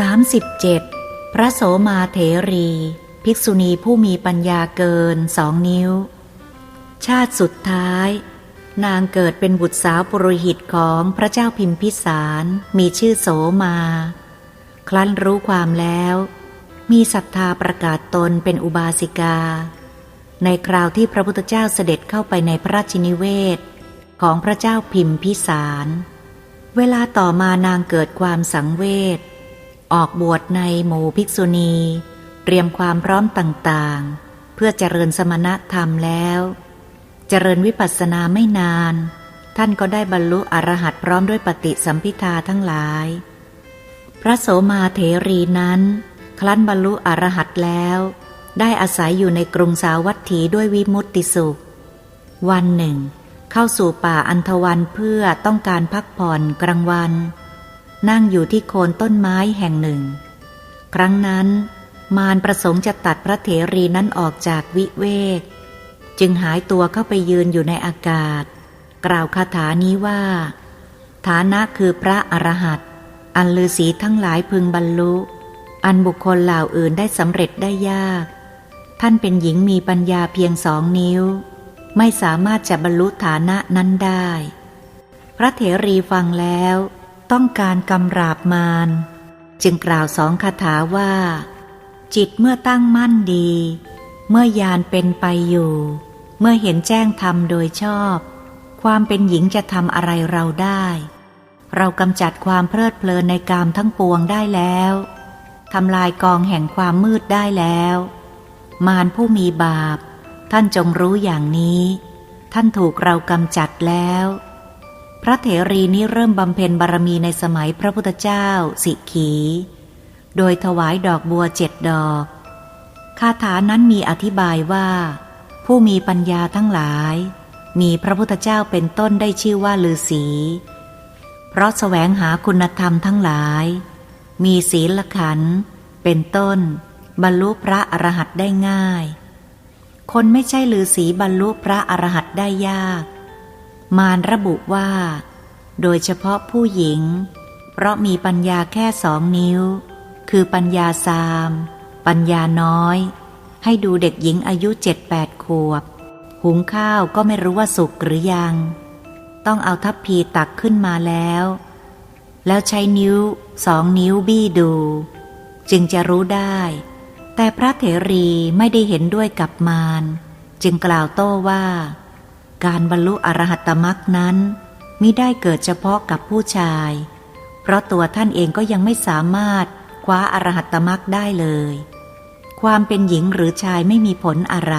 37. พระโสมาเถรี ภิกษุณีผู้มีปัญญาเกินสองนิ้ว ชาติสุดท้าย นางเกิดเป็นบุตรสาวปุโรหิตของพระเจ้าพิมพิสารมีชื่อโสมา ครั้นรู้ความแล้ว มีศรัทธาประกาศตนเป็นอุบาสิกา ในคราวที่พระพุทธเจ้าเสด็จเข้าไปในพระราชินิเวศ ของพระเจ้าพิมพิสาร เวลาต่อมานางเกิดความสังเวช ออกบวชในหมู่ภิกษุณี เตรียมความพร้อมต่างๆ เพื่อเจริญสมณธรรมแล้ว เจริญวิปัสสนาไม่นาน ท่านก็ได้บรรลุอรหัตพร้อมด้วยปฏิสัมพิทาทั้งหลาย พระโสมาเถรีนั้นครั้นบรรลุอรหัตแล้ว ได้อาศัยอยู่ในกรุงสาวัตถีด้วยวิมุตติสุข วันหนึ่ง เข้าสู่ป่าอันธวันเพื่อต้องการพักผ่อนกลางวัน นั่งอยู่ที่โคนต้นไม้แห่งหนึ่ง ครั้งนั้น มารประสงค์จะตัดพระเถรีนั้นออกจากวิเวก จึงหายตัวเข้าไปยืนอยู่ในอากาศ กล่าวคาถานี้ว่า ฐานะคือพระอรหันต์อันลือสีทั้งหลายพึงบรรลุ อันบุคคลเหล่าอื่นได้สำเร็จได้ยาก ท่านเป็นหญิงมีปัญญาเพียงสองนิ้ว ไม่สามารถจะบรรลุฐานะนั้นได้ พระเถรีฟังแล้ว ต้องการกำราบมารจึงกล่าวสองคาถาว่า จิตเมื่อตั้งมั่นดี เมื่อยานเป็นไปอยู่ เมื่อเห็นแจ้งธรรมโดยชอบ ความเป็นหญิงจะทำอะไรเราได้ เรากำจัดความเพลิดเพลินในกามทั้งปวงได้แล้วทำลายกองแห่งความมืดได้แล้ว มารผู้มีบาป ท่านจงรู้อย่างนี้ ท่านถูกเรากำจัดแล้ว พระเถรีนี้เริ่มบำเพ็ญบารมีในสมัยพระพุทธเจ้า สิขี โดยถวายดอกบัวเจ็ดดอก คาถานั้นมีอธิบายว่า ผู้มีปัญญาทั้งหลาย มีพระพุทธเจ้าเป็นต้นได้ชื่อว่าลือสี เพราะแสวงหาคุณธรรมทั้งหลาย มีศีลขันธ์เป็นต้น บรรลุพระอรหันต์ได้ง่าย คนไม่ใช่ลือสีบรรลุพระอรหันต์ได้ยาก มารระบุว่า โดยเฉพาะผู้หญิง เพราะมีปัญญาแค่สองนิ้ว คือปัญญาสาม ปัญญาน้อย ให้ดูเด็กหญิงอายุเจ็ดแปดขวบ หุงข้าวก็ไม่รู้ว่าสุกหรือยัง ต้องเอาทัพพีตักขึ้นมาแล้ว แล้วใช้นิ้วสองนิ้วบี้ดู จึงจะรู้ได้ แต่พระเถรีไม่ได้เห็นด้วยกับมารจึงกล่าวโต้ว่า การบรรลุอรหัตมรักนั้นมิได้เกิดเฉพาะกับผู้ชาย เพราะตัวท่านเองก็ยังไม่สามารถคว้าอรหัตมรักได้เลย ความเป็นหญิงหรือชายไม่มีผลอะไร